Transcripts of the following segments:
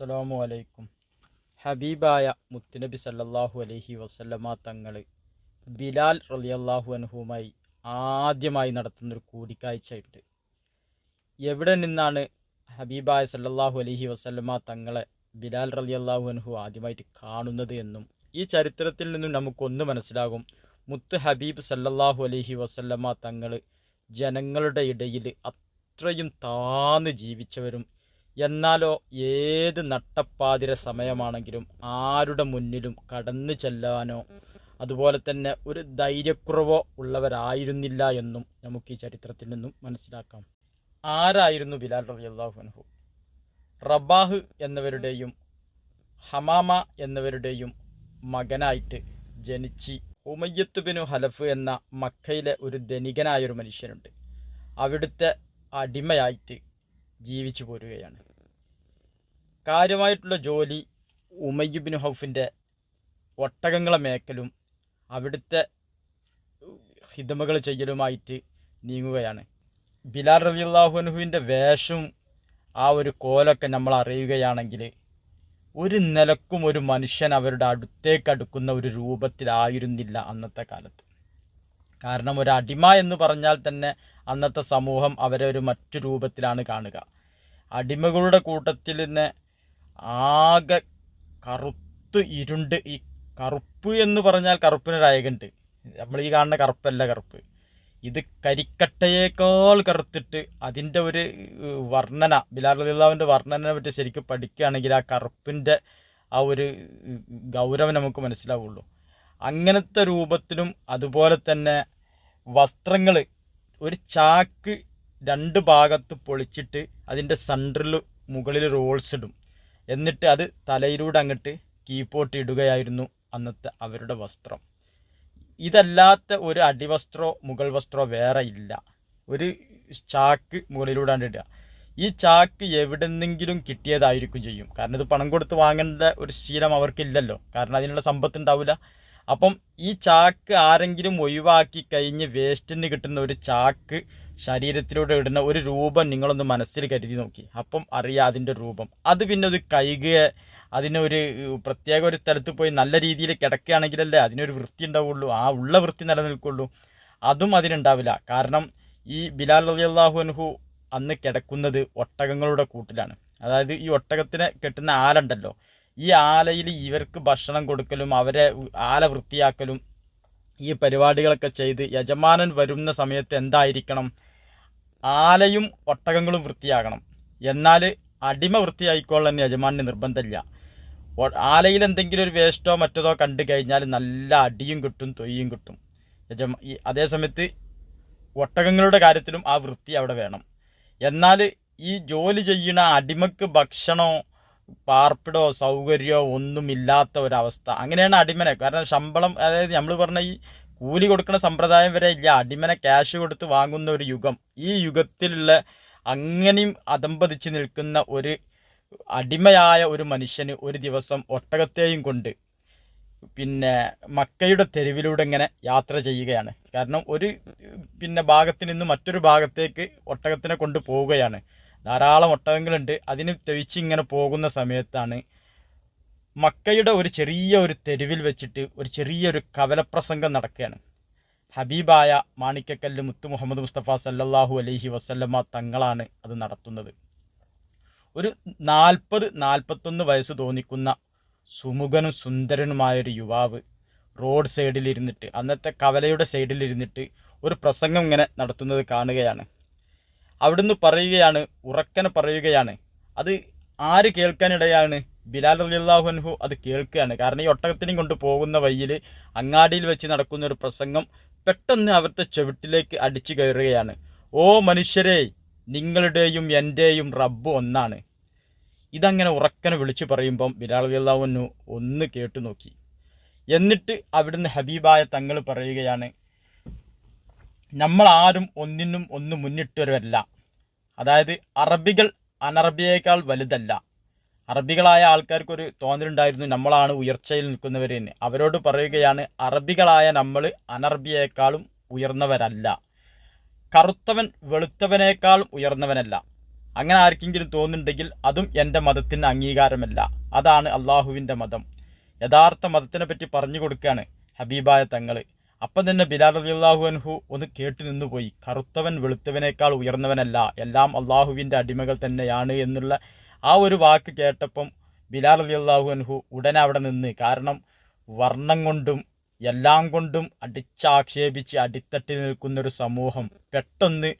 അസ്സലാമു അലൈക്കും. ഹബീബായ മുത്തുനബി സല്ലല്ലാഹു അലൈഹി വസല്ലമ തങ്ങൾ ബിലാൽ റളിയല്ലാഹു അൻഹുമായി ആദ്യമായി നടത്തുന്നൊരു കൂടിക്കാഴ്ചയുണ്ട്. എവിടെ നിന്നാണ് ഹബീബായ സല്ലല്ലാഹു അലൈഹി വസല്ലമ തങ്ങളെ ബിലാൽ റളിയല്ലാഹു അൻഹു ആദ്യമായിട്ട് കാണുന്നത് എന്നും ഈ ചരിത്രത്തിൽ നിന്നും നമുക്കൊന്ന് മനസ്സിലാകും. മുത്ത് ഹബീബ് സല്ലല്ലാഹു അലൈഹി വസല്ലമ തങ്ങൾ ജനങ്ങളുടെ ഇടയിൽ അത്രയും താന്ന് ജീവിച്ചവരും എന്നാലോ ഏത് നട്ടപ്പാതിര സമയമാണെങ്കിലും ആരുടെ മുന്നിലും കടന്നു ചെല്ലാനോ അതുപോലെ തന്നെ ഒരു ധൈര്യക്കുറവോ ഉള്ളവരായിരുന്നില്ല എന്നും നമുക്ക് ഈ ചരിത്രത്തിൽ നിന്നും മനസ്സിലാക്കാം. ആരായിരുന്നു ബിലാൽ റബി അൻഹു? റബാഹ് എന്നവരുടെയും ഹമാമ എന്നവരുടെയും മകനായിട്ട് ജനിച്ച് ഉമയ്യത്ത് ബിനു ഹലഫ് എന്ന മക്കയിലെ ഒരു ധനികനായൊരു മനുഷ്യനുണ്ട്. അവിടുത്തെ അടിമയായിട്ട് ജീവിച്ചു പോരുകയാണ്. കാര്യമായിട്ടുള്ള ജോലി ഉമയ്യുബിൻ ഹൗഫിന്റെ ഒട്ടകങ്ങളെ മേക്കലും അവിടുത്തെ ഹിതമകൾ ചെയ്യലുമായിട്ട് നീങ്ങുകയാണ്. ബിലാൽ റബി അള്ളാഹുനുഹുവിന്റെ വേഷവും ആ ഒരു കോലൊക്കെ നമ്മൾ അറിയുകയാണെങ്കിൽ ഒരു നിലക്കും ഒരു മനുഷ്യൻ അവരുടെ അടുത്തേക്ക് അടുക്കുന്ന ഒരു രൂപത്തിലായിരുന്നില്ല അന്നത്തെ കാലത്ത്. കാരണം ഒരു അടിമ എന്ന് പറഞ്ഞാൽ തന്നെ അന്നത്തെ സമൂഹം അവരെ ഒരു മറ്റു രൂപത്തിലാണ് കാണുക. അടിമകളുടെ കൂട്ടത്തിൽ തന്നെ ആകെ കറുത്ത് ഇരുണ്ട്. ഈ കറുപ്പ് എന്ന് പറഞ്ഞാൽ കറുപ്പിനൊരു അയകുണ്ട്. നമ്മൾ ഈ കാണുന്ന കറുപ്പല്ല കറുപ്പ്. ഇത് കരിക്കട്ടയേക്കാൾ കറുത്തിട്ട് അതിന്റെ ഒരു വർണന ബിലാൽ അലിള്ളാവിന്റെ വർണനെ പറ്റി ശരിക്കും പഠിക്കുകയാണെങ്കിൽ ആ കറുപ്പിന്റെ ആ ഒരു ഗൗരവം നമുക്ക് മനസ്സിലാവുള്ളൂ. അങ്ങനത്തെ രൂപത്തിലും അതുപോലെ തന്നെ വസ്ത്രങ്ങൾ ഒരു ചാക്ക് രണ്ട് ഭാഗത്ത് പൊളിച്ചിട്ട് അതിന്റെ സെന്ററിൽ മുകളിൽ റോൾസ് ഇടും. എന്നിട്ട് അത് തലയിലൂടെ അങ്ങോട്ട് കീപ്പോട്ട് ഇടുകയായിരുന്നു അന്നത്തെ അവരുടെ വസ്ത്രം. ഇതല്ലാത്ത ഒരു അടിവസ്ത്രോ മുഗൾ വസ്ത്രോ വേറെ ഇല്ല. ഒരു ചാക്ക് മുകളിലൂടെ ഇടുക. ഈ ചാക്ക് എവിടെന്നെങ്കിലും കിട്ടിയതായിരിക്കും ചെയ്യും. കാരണം ഇത് പണം കൊടുത്ത് വാങ്ങേണ്ട ഒരു ശീലം അവർക്കില്ലല്ലോ. കാരണം അതിനുള്ള സമ്പത്ത് ഉണ്ടാവില്ല അപ്പം ഈ ചാക്ക് ആരെങ്കിലും ഒഴിവാക്കി കഴിഞ്ഞ് വേസ്റ്റിന് കിട്ടുന്ന ഒരു ചാക്ക് ശരീരത്തിലൂടെ ഇടുന്ന ഒരു രൂപം നിങ്ങളൊന്ന് മനസ്സിൽ കരുതി നോക്കി. അപ്പം അറിയാം അതിന്റെ രൂപം. അത് പിന്നെ ഒരു കൈകയെ അതിനൊരു പ്രത്യേക ഒരു സ്ഥലത്ത് പോയി നല്ല രീതിയിൽ കിടക്കുകയാണെങ്കിലല്ലേ അതിനൊരു വൃത്തി ഉണ്ടാവുള്ളൂ. ആ ഉള്ള വൃത്തി നിലനിൽക്കുള്ളൂ. അതും അതിനുണ്ടാവില്ല. കാരണം ഈ ബിലാൽ അലി അൻഹു അന്ന് കിടക്കുന്നത് ഒട്ടകങ്ങളുടെ കൂട്ടിലാണ്. അതായത് ഈ ഒട്ടകത്തിനെ കെട്ടുന്ന ആലുണ്ടല്ലോ ഈ ആലയിൽ ഇവർക്ക് ഭക്ഷണം കൊടുക്കലും അവരെ ആല വൃത്തിയാക്കലും ഈ പരിപാടികളൊക്കെ ചെയ്ത് യജമാനൻ വരുന്ന സമയത്ത് എന്തായിരിക്കണം? ആലയും ഒട്ടകങ്ങളും വൃത്തിയാകണം. എന്നാൽ അടിമ വൃത്തിയായിക്കോളാൻ യജമാനിന് നിർബന്ധമില്ല. ആലയിൽ എന്തെങ്കിലും ഒരു വേസ്റ്റോ മറ്റതോ കണ്ടു കഴിഞ്ഞാൽ നല്ല അടിയും കിട്ടും തൊയ്യും കിട്ടും. യജമ ഈ അതേസമയത്ത് ഒട്ടകങ്ങളുടെ കാര്യത്തിലും ആ വൃത്തി അവിടെ വേണം. എന്നാൽ ഈ ജോലി ചെയ്യുന്ന അടിമക്ക് ഭക്ഷണോ പാർപ്പിടോ സൗകര്യമോ ഒന്നുമില്ലാത്ത ഒരവസ്ഥ. അങ്ങനെയാണ് അടിമനെ. കാരണം ശമ്പളം അതായത് നമ്മൾ പറഞ്ഞ ഈ കൂലി കൊടുക്കുന്ന സമ്പ്രദായം വരെ ഇല്ല. അടിമനെ ക്യാഷ് കൊടുത്ത് വാങ്ങുന്ന ഒരു യുഗം. ഈ യുഗത്തിലുള്ള അങ്ങനെയും അതമ്പതിച്ച് നിൽക്കുന്ന ഒരു അടിമയായ ഒരു മനുഷ്യന് ഒരു ദിവസം ഒട്ടകത്തെയും കൊണ്ട് പിന്നെ മക്കയുടെ തെരുവിലൂടെ ഇങ്ങനെ യാത്ര ചെയ്യുകയാണ്. കാരണം ഒരു പിന്നെ ഭാഗത്ത് നിന്ന് മറ്റൊരു ഭാഗത്തേക്ക് ഒട്ടകത്തിനെ കൊണ്ട് പോവുകയാണ്. ധാരാളം ഒട്ടകങ്ങളുണ്ട്. അതിന് തെവിച്ച് ഇങ്ങനെ പോകുന്ന സമയത്താണ് മക്കയുടെ ഒരു ചെറിയ ഒരു തെരുവിൽ വെച്ചിട്ട് ഒരു ചെറിയൊരു കവലപ്രസംഗം നടക്കുകയാണ്. ഹബീബായ മാണിക്കക്കല്ല് മുത്തു മുഹമ്മദ് മുസ്തഫ സല്ലാഹു അലൈഹി വസല്ലമ തങ്ങളാണ് അത് നടത്തുന്നത്. ഒരു നാൽപ്പത് നാൽപ്പത്തൊന്ന് വയസ്സ് തോന്നിക്കുന്ന സുമുഖനും സുന്ദരനുമായൊരു യുവാവ് റോഡ് സൈഡിലിരുന്നിട്ട് അന്നത്തെ കവലയുടെ സൈഡിലിരുന്നിട്ട് ഒരു പ്രസംഗം ഇങ്ങനെ നടത്തുന്നത് കാണുകയാണ്. അവിടുന്ന് പറയുകയാണ് ഉറക്കനെ പറയുകയാണ്. അത് ആര് കേൾക്കാനിടയാണ്? ബിലാൽ റളിയല്ലാഹു അൻഹു അത് കേൾക്കുകയാണ്. കാരണം ഈ ഒട്ടകത്തിനെയും കൊണ്ട് പോകുന്ന വഴിയിൽ അങ്ങാടിയിൽ വെച്ച് നടക്കുന്ന ഒരു പ്രസംഗം പെട്ടെന്ന് അവരുടെ ചെവിട്ടിലേക്ക് അടിച്ചു കയറുകയാണ്. ഓ മനുഷ്യരെ നിങ്ങളുടെയും എന്റെയും റബ്ബ് ഒന്നാണ്. ഇതങ്ങനെ ഉറക്കനെ വിളിച്ചു പറയുമ്പം ബിലാൽ അൻഹു ഒന്ന് കേട്ടു നോക്കി. എന്നിട്ട് അവിടുന്ന് ഹബീബായ തങ്ങൾ പറയുകയാണ് നമ്മൾ ആരും ഒന്നിനും ഒന്ന് മുന്നിട്ടവരല്ല. അതായത് അറബികൾ അനറബിയേക്കാൾ വലുതല്ല. അറബികളായ ആൾക്കാർക്കൊരു തോന്നലുണ്ടായിരുന്നു നമ്മളാണ് ഉയർച്ചയിൽ നിൽക്കുന്നവരെന്ന്. അവരോട് പറയുകയാണ് അറബികളായ നമ്മൾ അനറബിയേക്കാളും ഉയർന്നവരല്ല. കറുത്തവൻ വെളുത്തവനേക്കാളും ഉയർന്നവനല്ല. അങ്ങനെ ആർക്കെങ്കിലും തോന്നുന്നുണ്ടെങ്കിൽ അതും എന്റെ മതത്തിന് അംഗീകാരമല്ല. അതാണ് അള്ളാഹുവിന്റെ മതം. യഥാർത്ഥ മതത്തിനെ പറ്റി പറഞ്ഞു കൊടുക്കുകയാണ് ഹബീബായ തങ്ങൾ അപ്പം തന്നെ ബിലാൽ റളിയല്ലാഹു അൻഹു ഒന്ന് കേട്ടു നിന്നുപോയി കറുത്തവൻ വെളുത്തവനേക്കാൾ ഉയർന്നവനല്ല. എല്ലാം അള്ളാഹുവിന്റെ അടിമകൾ തന്നെയാണ് എന്നുള്ള ആ ഒരു വാക്ക് കേട്ടപ്പം ബിലാൽ റളിയല്ലാഹു അൻഹു ഉടനെ അവിടെ നിന്ന് കാരണം വർണം കൊണ്ടും എല്ലാം കൊണ്ടും അടിച്ചാക്ഷേപിച്ച് അടിത്തട്ടി നിൽക്കുന്ന ഒരു സമൂഹം. പെട്ടെന്ന്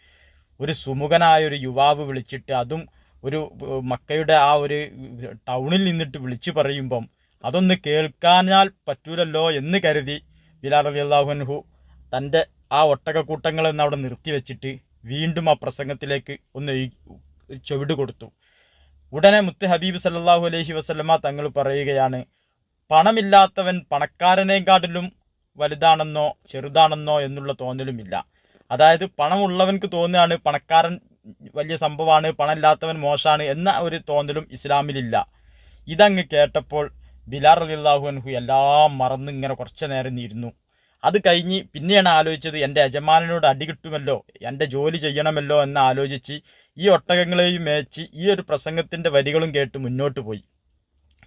ഒരു സുമുഖനായ ഒരു യുവാവ് വിളിച്ചിട്ട് അതും ഒരു മക്കയുടെ ആ ഒരു ടൗണിൽ നിന്നിട്ട് വിളിച്ചു പറയുമ്പം അതൊന്ന് കേൾക്കാനാൽ പറ്റൂലല്ലോ എന്ന് കരുതി ബിലാൽ റളിയല്ലാഹു അള്ളാഹുൻഹു തന്റെ ആ ഒട്ടകക്കൂട്ടങ്ങളെന്ന് അവിടെ നിർത്തിവെച്ചിട്ട് വീണ്ടും ആ പ്രസംഗത്തിലേക്ക് ഒന്ന് ചുവിട് കൊടുത്തു. ഉടനെ മുത്ത് ഹബീബ് സല്ലാഹു അലഹി വസല്ലമ തങ്ങൾ പറയുകയാണ് പണമില്ലാത്തവൻ പണക്കാരനെക്കാട്ടിലും വലുതാണെന്നോ ചെറുതാണെന്നോ എന്നുള്ള തോന്നലുമില്ല. അതായത് പണമുള്ളവൻക്ക് തോന്നുകയാണ് പണക്കാരൻ വലിയ സംഭവമാണ് പണമില്ലാത്തവൻ മോശമാണ് എന്ന ഒരു തോന്നലും ഇസ്ലാമിലില്ല. ഇതങ്ങ് കേട്ടപ്പോൾ ബിലാർ അലിള്ളാഹു അൻഹു എല്ലാം മറന്ന് ഇങ്ങനെ കുറച്ച് നേരം ഇരുന്നു. അത് കഴിഞ്ഞ് പിന്നെയാണ് ആലോചിച്ചത് എന്റെ യജമാനോട് അടി കിട്ടുമല്ലോ? എന്റെ ജോലി ചെയ്യണമല്ലോ? എന്ന് ആലോചിച്ച് ഈ ഒട്ടകങ്ങളെയും മേച്ച് ഈ ഒരു പ്രസംഗത്തിന്റെ വരികളും കേട്ട് മുന്നോട്ട് പോയി.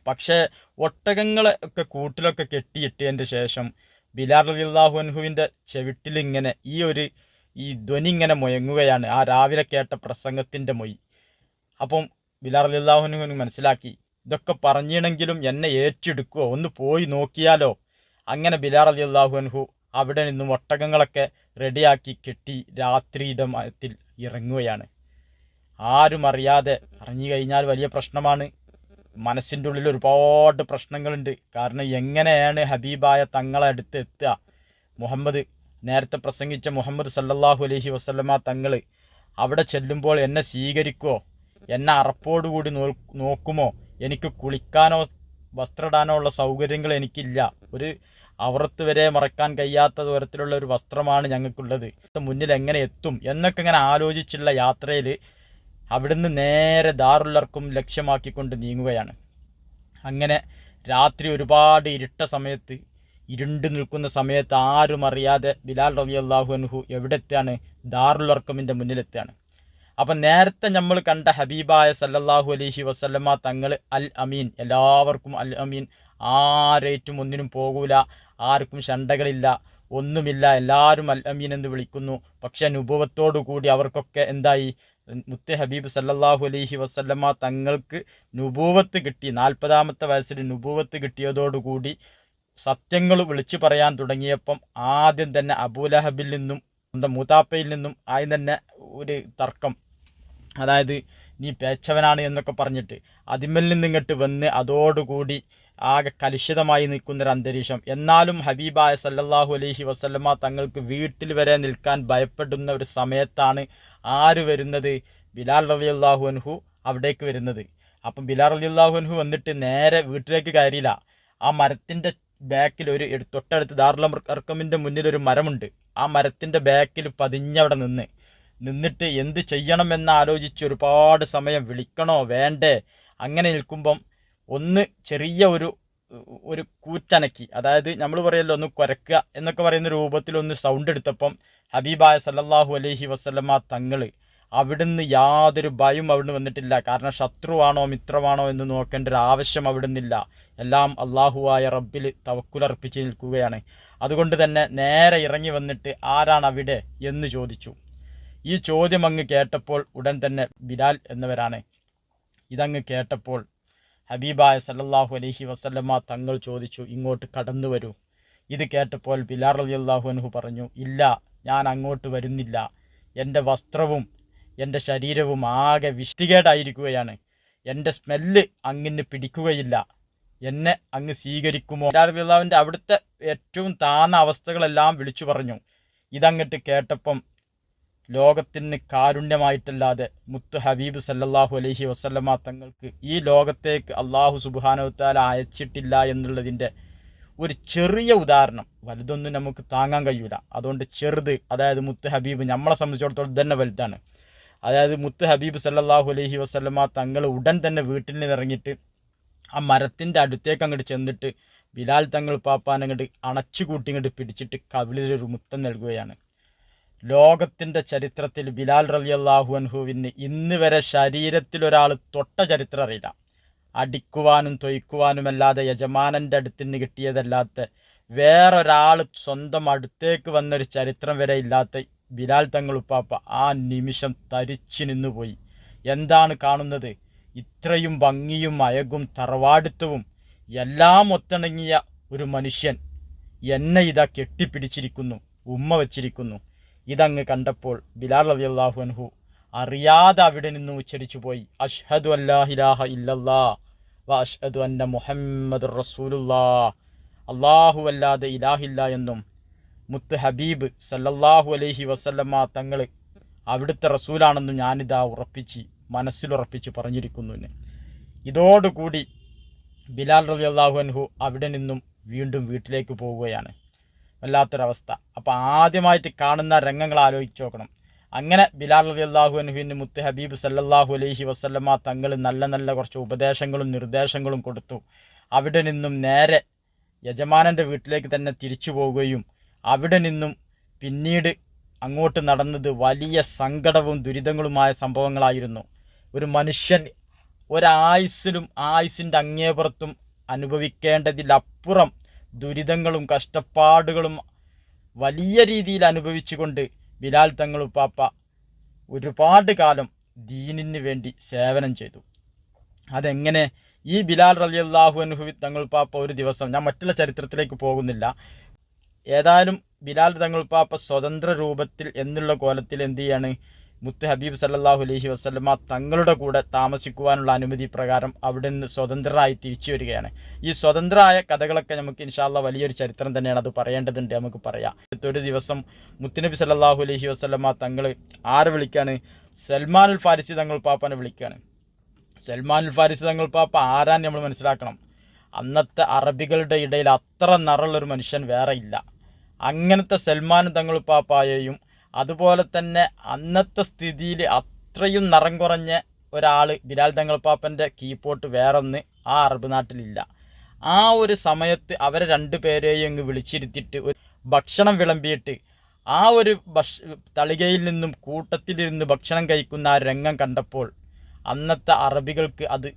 പക്ഷേ ഒട്ടകങ്ങളെ ഒക്കെ കൂട്ടിലൊക്കെ കെട്ടിയിട്ടതിന്റെ ശേഷം ബിലാർ അലിള്ളാഹു അൻഹുവിന്റെ ചെവിട്ടിലിങ്ങനെ ഈ ഒരു ഈ ധ്വനി ഇങ്ങനെ മുയങ്ങുകയാണ് ആ രാവിലെ കേട്ട പ്രസംഗത്തിന്റെ മൊയ്. അപ്പം ബിലാർ റളിയല്ലാഹു അൻഹുവിന് മനസ്സിലാക്കി ഇതൊക്കെ പറഞ്ഞിണെങ്കിലും എന്നെ ഏറ്റെടുക്കുവോ? ഒന്ന് പോയി നോക്കിയാലോ? അങ്ങനെ ബിലാർ അലി അള്ളാഹു അൻഹു അവിടെ നിന്നും ഒട്ടകങ്ങളൊക്കെ റെഡിയാക്കി കെട്ടി രാത്രിയുടെ മരത്തിൽ ഇറങ്ങുകയാണ്. ആരും അറിയാതെ അറിഞ്ഞു കഴിഞ്ഞാൽ വലിയ പ്രശ്നമാണ്. മനസ്സിന്റെ ഉള്ളിൽ ഒരുപാട് പ്രശ്നങ്ങളുണ്ട്. കാരണം എങ്ങനെയാണ് ഹബീബായ തങ്ങളെ അടുത്ത് എത്തുക? മുഹമ്മദ് നേരത്തെ പ്രസംഗിച്ച മുഹമ്മദ് സല്ലാഹു അലഹി വസ്ലമ തങ്ങൾ അവിടെ ചെല്ലുമ്പോൾ എന്നെ സ്വീകരിക്കുമോ എന്നെ അറപ്പോടുകൂടി നോക്കുമോ? എനിക്ക് കുളിക്കാനോ വസ്ത്രമിടാനോ ഉള്ള സൗകര്യങ്ങൾ എനിക്കില്ല. ഒരു അവറത്ത് വരെ മറക്കാൻ കഴിയാത്ത തരത്തിലുള്ള ഒരു വസ്ത്രമാണ് ഞങ്ങൾക്കുള്ളത്. മുന്നിൽ എങ്ങനെ എത്തും എന്നൊക്കെ ഇങ്ങനെ ആലോചിച്ചുള്ള യാത്രയിൽ അവിടുന്ന് നേരെ ദാറുള്ളർക്കും ലക്ഷ്യമാക്കിക്കൊണ്ട് നീങ്ങുകയാണ്. അങ്ങനെ രാത്രി ഒരുപാട് ഇരുട്ട സമയത്ത് ഇരുണ്ട് നിൽക്കുന്ന സമയത്ത് ആരും അറിയാതെ ബിലാൽ റബി അള്ളാഹു അൻഹു എവിടെത്താണ് എത്തുകയാണ് ദാറുല്ലർക്കമിന്റെ മുന്നിലെത്തുകയാണ് അപ്പം നേരത്തെ നമ്മൾ കണ്ട ഹബീബായ സല്ലല്ലാഹു അലഹി വസല്ലമ തങ്ങൾ അൽ അമീൻ എല്ലാവർക്കും അൽ അമീൻ. ആരേറ്റും ഒന്നിനും പോകൂല ആർക്കും ശണ്ടകളില്ല ഒന്നുമില്ല എല്ലാവരും അൽ അമീൻ എന്ന് വിളിക്കുന്നു. പക്ഷെ കൂടി അവർക്കൊക്കെ എന്തായി? മുത്ത ഹബീബ് സല്ലല്ലാഹു അലഹി വസല്ലമ തങ്ങൾക്ക് നുപൂവത്ത് കിട്ടി. നാൽപ്പതാമത്തെ വയസ്സിൽ നുപൂവത്ത് കിട്ടിയതോടുകൂടി സത്യങ്ങൾ വിളിച്ചു പറയാൻ തുടങ്ങിയപ്പം ആദ്യം തന്നെ അബൂലഹബിൽ നിന്നും സ്വന്തം മൂത്താപ്പയിൽ നിന്നും ആയി തന്നെ ഒരു തർക്കം. അതായത് നീ പേച്ചവനാണ് എന്നൊക്കെ പറഞ്ഞിട്ട് അതിമൽ നിന്നിങ്ങോട്ട് വന്ന് അതോടുകൂടി ആകെ കലുഷിതമായി നിൽക്കുന്നൊരു അന്തരീക്ഷം. എന്നാലും ഹബീബായ സല്ലാഹു അലഹി വസല്ലമ തങ്ങൾക്ക് വീട്ടിൽ വരെ നിൽക്കാൻ ഭയപ്പെടുന്ന ഒരു സമയത്താണ് ആര് വരുന്നത്? ബിലാൽ റളിയല്ലാഹു അൻഹു അവിടേക്ക് വരുന്നത്. അപ്പം ബിലാൽ അള്ളാഹു അൻഹു വന്നിട്ട് നേരെ വീട്ടിലേക്ക് കയറിയില്ല. ആ മരത്തിന്റെ ബാക്കിൽ ഒരു തൊട്ടടുത്ത് ദാറുല അർക്കമിന്റെ മുന്നിൽ ഒരു മരമുണ്ട്. ആ മരത്തിന്റെ ബാക്കിൽ പതിഞ്ഞവിടെ നിന്ന്. നിന്നിട്ട് എന്ത് ചെയ്യണമെന്ന് ആലോചിച്ച് ഒരുപാട് സമയം വിളിക്കണോ? വേണ്ടേ? അങ്ങനെ നിൽക്കുമ്പം ഒന്ന് ചെറിയ ഒരു ഒരു കൂറ്റനക്കി അതായത് നമ്മൾ പറയല്ലോ ഒന്ന് കുരക്കുക എന്നൊക്കെ പറയുന്ന രൂപത്തിൽ ഒന്ന് സൗണ്ട് എടുത്തപ്പം ഹബീബായ സല്ലാഹു അലഹി വസല്ലമ തങ്ങൾ അവിടുന്ന് യാതൊരു ഭയം അവിടുന്ന് വന്നിട്ടില്ല. കാരണം ശത്രുവാണോ മിത്രമാണോ എന്ന് നോക്കേണ്ട ഒരു ആവശ്യം അവിടുന്നില്ല. എല്ലാം അള്ളാഹുവായ റബ്ബിൽ തവക്കുലർപ്പിച്ച് നിൽക്കുകയാണ്. അതുകൊണ്ട് തന്നെ നേരെ ഇറങ്ങി വന്നിട്ട് ആരാണ് അവിടെ എന്ന് ചോദിച്ചു. ഈ ചോദ്യം അങ്ങ് കേട്ടപ്പോൾ ഉടൻ തന്നെ ബിലാൽ എന്നവരാണ്. ഇതങ്ങ് കേട്ടപ്പോൾ ഹബീബായ സല്ലാഹു അലഹി വസല്ലമ തങ്ങൾ ചോദിച്ചു ഇങ്ങോട്ട് കടന്നു വരൂ. ഇത് കേട്ടപ്പോൾ ബിലാൽ റളിയല്ലാഹു അൻഹു പറഞ്ഞു ഇല്ല ഞാൻ അങ്ങോട്ട് വരുന്നില്ല. എന്റെ വസ്ത്രവും എന്റെ ശരീരവും ആകെ വിഷ്ടികേടായിരിക്കുകയാണ്. എന്റെ സ്മെല്ല് അങ്ങിന് പിടിക്കുകയില്ല. എന്നെ അങ്ങ് സ്വീകരിക്കുമോ? ഇല്ലാതെ അവിടുത്തെ ഏറ്റവും താന്ന അവസ്ഥകളെല്ലാം വിളിച്ചു പറഞ്ഞു. ഇതങ്ങട്ട് കേട്ടപ്പം ലോകത്തിന് കാരുണ്യമായിട്ടല്ലാതെ മുത്ത് ഹബീബ് സല്ലാഹു അലഹി വസല്ലമ തങ്ങൾക്ക് ഈ ലോകത്തേക്ക് അള്ളാഹു താല അയച്ചിട്ടില്ല എന്നുള്ളതിന്റെ ഒരു ചെറിയ ഉദാഹരണം വലുതൊന്നും നമുക്ക് താങ്ങാൻ കഴിയൂല. അതുകൊണ്ട് ചെറുത് അതായത് മുത്ത് ഹബീബ് നമ്മളെ സംബന്ധിച്ചിടത്തോളം തന്നെ വലുതാണ്. അതായത് മുത്ത് ഹബീബ് സല്ലാഹു അലഹി വസല്ലമ തങ്ങൾ ഉടൻ തന്നെ വീട്ടിൽ നിന്ന് ഇറങ്ങിയിട്ട് ആ മരത്തിന്റെ അടുത്തേക്ക് അങ്ങോട്ട് ചെന്നിട്ട് ബിലാൽ തങ്ങൾ പാപ്പാൻ അങ്ങോട്ട് അണച്ചു കൂട്ടി ഇങ്ങോട്ട് പിടിച്ചിട്ട് കവിളിലൊരു മുത്തം നൽകുകയാണ്. ലോകത്തിന്റെ ചരിത്രത്തിൽ ബിലാൽ റലി അള്ളാഹു അൻഹുവിന് ഇന്ന് വരെ ശരീരത്തിൽ ഒരാൾ തൊട്ട ചരിത്രം അറിയില്ല. അടിക്കുവാനും തൊയ്ക്കുവാനുമല്ലാതെ യജമാനന്റെ അടുത്തിന് കിട്ടിയതല്ലാത്ത വേറൊരാൾ സ്വന്തം അടുത്തേക്ക് വന്നൊരു ചരിത്രം വരെ ഇല്ലാത്ത ബിലാൽ തങ്ങൾ ഉപ്പാപ്പ ആ നിമിഷം തരിച്ചു നിന്നുപോയി. എന്താണ് കാണുന്നത്? ഇത്രയും ഭംഗിയും അയകും തറവാടുത്തവും എല്ലാം ഒത്തിണങ്ങിയ ഒരു മനുഷ്യൻ എന്നെ ഇതാ കെട്ടിപ്പിടിച്ചിരിക്കുന്നു ഉമ്മ വച്ചിരിക്കുന്നു. ഇതങ്ങ് കണ്ടപ്പോൾ ബിലാൽ അലി അള്ളാഹു അൻഹു അറിയാതെ അവിടെ നിന്ന് ഉച്ചരിച്ചു പോയി. അഷ്ഹദു അല്ലാഹിലാഹ ഇല്ലല്ലാ വ അഷ്ഹദു അന്ന മുഹമ്മദ് റസൂലുല്ലാ അള്ളാഹു അല്ലാതെ ഇലാഹില്ല എന്നും മുത്ത് ഹബീബ് സല്ലല്ലാഹു അലൈഹി വസല്ലമ്മ തങ്ങൾ അവിടുത്തെ റസൂലാണെന്ന് ഞാനിതാ ഉറപ്പിച്ച് മനസ്സിലുറപ്പിച്ച് പറഞ്ഞിരിക്കുന്നു. ഇതോടുകൂടി ബിലാൽ റബി അള്ളാഹു അൻഹു അവിടെ നിന്നും വീണ്ടും വീട്ടിലേക്ക് പോവുകയാണ്. വല്ലാത്തൊരവസ്ഥ. അപ്പോൾ ആദ്യമായിട്ട് കാണുന്ന രംഗങ്ങൾ ആലോചിച്ച് നോക്കണം. അങ്ങനെ ബിലാൽ റബി അള്ളാഹു അൻഹുവിന് മുത്ത് ഹബീബ് സല്ലല്ലാഹു അലൈഹി വസല്ലമ്മ തങ്ങൾ നല്ല നല്ല കുറച്ച് ഉപദേശങ്ങളും നിർദ്ദേശങ്ങളും കൊടുത്തു. അവിടെ നിന്നും നേരെ യജമാനന്റെ വീട്ടിലേക്ക് തന്നെ തിരിച്ചു പോവുകയും അവിടെ നിന്നും പിന്നീട് അങ്ങോട്ട് നടന്നത് വലിയ സങ്കടവും ദുരിതങ്ങളുമായ സംഭവങ്ങളായിരുന്നു. ഒരു മനുഷ്യൻ ഒരായുസ്സിലും ആയുസിന്റെ അങ്ങേപുറത്തും അനുഭവിക്കേണ്ടതിലപ്പുറം ദുരിതങ്ങളും കഷ്ടപ്പാടുകളും വലിയ രീതിയിൽ അനുഭവിച്ചുകൊണ്ട് ബിലാൽ തങ്ങളുപ്പാപ്പ ഒരുപാട് കാലം ദീനിന് വേണ്ടി സേവനം ചെയ്തു. അതെങ്ങനെ? ഈ ബിലാൽ റലിയല്ലാഹു അനുഭവി തങ്ങൾ പാപ്പ ഒരു ദിവസം ഞാൻ മറ്റുള്ള ചരിത്രത്തിലേക്ക് പോകുന്നില്ല. ഏതായാലും ബിലാൽ തങ്ങൾ പാപ്പ സ്വതന്ത്ര രൂപത്തിൽ എന്നുള്ള കോലത്തിൽ എന്ത് ചെയ്യാണ്? മുത്ത് ഹബീബ് സല്ലാഹു അലഹി വസ്ലമ തങ്ങളുടെ കൂടെ താമസിക്കുവാനുള്ള അനുമതി പ്രകാരം അവിടെ നിന്ന് സ്വതന്ത്രരായി തിരിച്ചു വരികയാണ്. ഈ സ്വതന്ത്രമായ കഥകളൊക്കെ നമുക്ക് ഇൻഷാല്ല വലിയൊരു ചരിത്രം തന്നെയാണ്. അത് പറയേണ്ടതുണ്ട്. നമുക്ക് പറയാം. ഒരു ദിവസം മുത്തുനബി സല്ലാഹു അലഹി വസ്ലമ തങ്ങൾ ആരെ വിളിക്കാണ്? സൽമാൻ അൽ ഫാരിസി തങ്ങൾ പാപ്പാനെ വിളിക്കുകയാണ് സൽമാൻ അൽ ഫാരിസി തങ്ങൾ പാപ്പ ആരാൻ നമ്മൾ മനസ്സിലാക്കണം. അന്നത്തെ അറബികളുടെ ഇടയിൽ അത്ര നിറുള്ളൊരു മനുഷ്യൻ വേറെ ഇല്ല. അങ്ങനത്തെ സൽമാൻ തങ്ങൾ പാപ്പായെയും അതുപോലെ തന്നെ അന്നത്തെ സ്ഥിതിയിൽ അത്രയും നിറം കുറഞ്ഞ ഒരാൾ ബിലാൽ തങ്ങൾ പാപ്പന്റെ കീപ്പോട്ട് വേറൊന്ന് ആ അറബ് നാട്ടിലില്ല. ആ ഒരു സമയത്ത് അവരെ രണ്ടു പേരെയും അങ്ങ് വിളിച്ചിരുത്തിയിട്ട് ഒരു ഭക്ഷണം വിളമ്പിയിട്ട് ആ ഒരു ഭക്ഷ തളികയിൽ നിന്നും കൂട്ടത്തിലിരുന്ന് ഭക്ഷണം കഴിക്കുന്ന ആ രംഗം കണ്ടപ്പോൾ അന്നത്തെ അറബികൾക്ക് അത്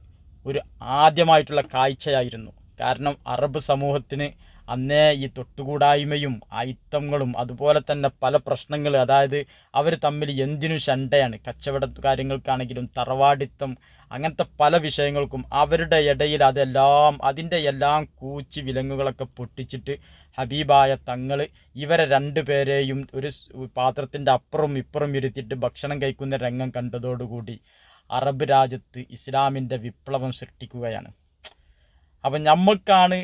ഒരു ആദ്യമായിട്ടുള്ള കാഴ്ചയായിരുന്നു. കാരണം അറബ് സമൂഹത്തിന് അന്നേ ഈ തൊട്ടുകൂടായ്മയും അയിത്തങ്ങളും അതുപോലെ തന്നെ പല പ്രശ്നങ്ങൾ അതായത് അവർ തമ്മിൽ എന്തിനും ശണ്ടയാണ്. കച്ചവട കാര്യങ്ങൾക്കാണെങ്കിലും തറവാടിത്തം അങ്ങനത്തെ പല വിഷയങ്ങൾക്കും അവരുടെ ഇടയിൽ അതെല്ലാം അതിന്റെ എല്ലാം കൂച്ചി വിലങ്ങുകളൊക്കെ പൊട്ടിച്ചിട്ട് ഹബീബായ തങ്ങൾ ഇവരെ രണ്ടു പേരെയും ഒരു പാത്രത്തിന്റെ അപ്പുറം ഇപ്പുറം ഇരുത്തിയിട്ട് ഭക്ഷണം കഴിക്കുന്ന രംഗം കണ്ടതോടുകൂടി അറബ് രാജ്യത്ത് ഇസ്ലാമിന്റെ വിപ്ലവം സൃഷ്ടിക്കുകയാണ്. അപ്പം നമ്മൾക്കാണ്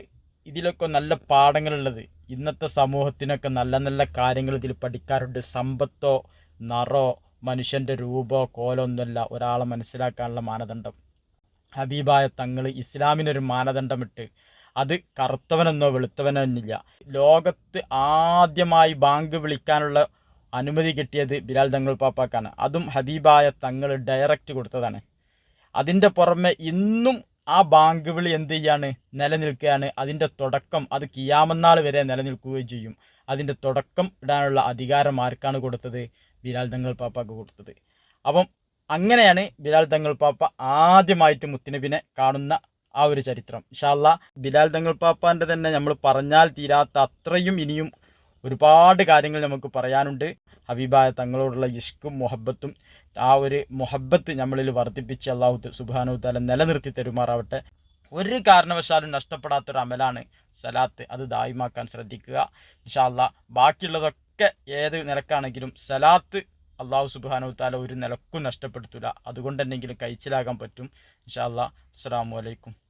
ഇതിലൊക്കെ നല്ല പാഠങ്ങളുള്ളത്. ഇന്നത്തെ സമൂഹത്തിനൊക്കെ നല്ല നല്ല കാര്യങ്ങൾ ഇതിൽ പഠിക്കാറുണ്ട്. സമ്പത്തോ നറോ മനുഷ്യന്റെ രൂപോ കോലോ ഒന്നുമല്ല. ഒരാളെ മനസ്സിലാക്കാനുള്ള മാനദണ്ഡം. ഹബീബായ തങ്ങൾ ഇസ്ലാമിനൊരു മാനദണ്ഡമിട്ട് അത് കറുത്തവനെന്നോ വെളുത്തവനോ എന്നില്ല ലോകത്ത് ആദ്യമായി ബാങ്ക് വിളിക്കാനുള്ള അനുമതി കിട്ടിയത് ബിലാൽ തങ്ങൾ പാപ്പാക്കാണ്. അതും ഹബീബായ തങ്ങൾ ഡയറക്റ്റ് കൊടുത്തതാണ്. അതിന്റെ പുറമെ ഇന്നും ആ ബാങ്ക് വിളി എന്ത് ചെയ്യാണ്? നിലനിൽക്കുകയാണ്. അതിന്റെ തുടക്കം അത് കിയാമന്നാൾ വരെ നിലനിൽക്കുകയും ചെയ്യും. അതിന്റെ തുടക്കം ഇടാനുള്ള അധികാരം ആർക്കാണ് കൊടുത്തത്? ബിലാൽ തങ്ങൾ പാപ്പാക്ക് കൊടുത്തത്. അപ്പം അങ്ങനെയാണ് ബിലാൽ തങ്ങൾ പാപ്പ ആദ്യമായിട്ട് മുത്തുനബിനെ കാണുന്ന ആ ഒരു ചരിത്രം. ഇഷാല്ല ബിലാൽ തങ്ങൾ പാപ്പാന്റെ തന്നെ നമ്മൾ പറഞ്ഞാൽ തീരാത്ത അത്രയും ഇനിയും ഒരുപാട് കാര്യങ്ങൾ നമുക്ക് പറയാനുണ്ട്. ഹബീബായ തങ്ങളോടുള്ള ഇഷ്കും മുഹബത്തും ആ ഒരു മുഹബത്ത് നമ്മളിൽ വർദ്ധിപ്പിച്ച് അള്ളാഹു സുബാനു താല നിലനിർത്തി തരുമാറാവട്ടെ. ഒരു കാരണവശാലും നഷ്ടപ്പെടാത്തൊരു അമലാണ് സലാത്ത്. അത് ദായിമാക്കാൻ ശ്രദ്ധിക്കുക. ഇൻഷാല്ല ബാക്കിയുള്ളതൊക്കെ ഏത് നിലക്കാണെങ്കിലും സലാത്ത് അള്ളാഹു സുബാനു താല ഒരു നിലക്കും നഷ്ടപ്പെടുത്തില്ല അതുകൊണ്ട് തന്നെങ്കിലും കഴിച്ചിലാകാൻ പറ്റും. ഇൻഷാല്ല അസ്സാം വലൈക്കും